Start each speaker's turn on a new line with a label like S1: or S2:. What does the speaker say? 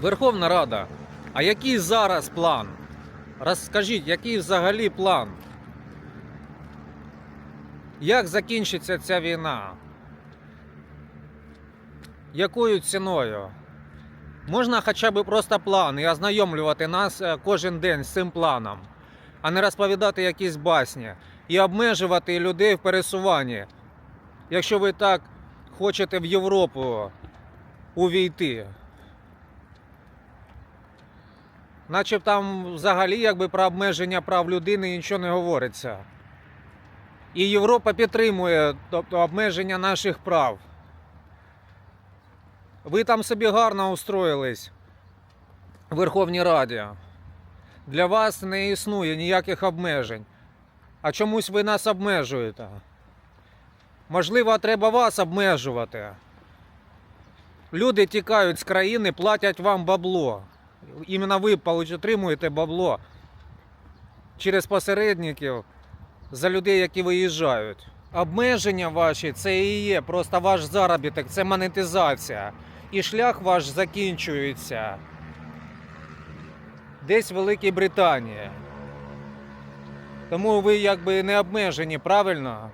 S1: Верховна Рада, а який зараз план? Розкажіть, який взагалі план? Як закінчиться ця війна? Якою ціною? Можна хоча б просто план і ознайомлювати нас е, кожен день з цим планом, а не розповідати якісь басні і обмежувати людей в пересуванні. Якщо ви так хочете в Європу увійти. Наче там взагалі якби про обмеження прав людини нічого не говориться. І Європа підтримує тобто, обмеження наших прав. Ви там собі гарно устроїлись в Верховній Раді. Для вас не існує ніяких обмежень. А чомусь ви нас обмежуєте. Можливо, треба вас обмежувати. Люди тікають з країни, платять вам бабло. Іменно ви отримуєте бабло через посередників за людей, які виїжджають. Обмеження ваші це і є просто ваш заробіток, це монетизація. І шлях ваш закінчується десь в Великій Британії. Тому ви якби не обмежені, правильно?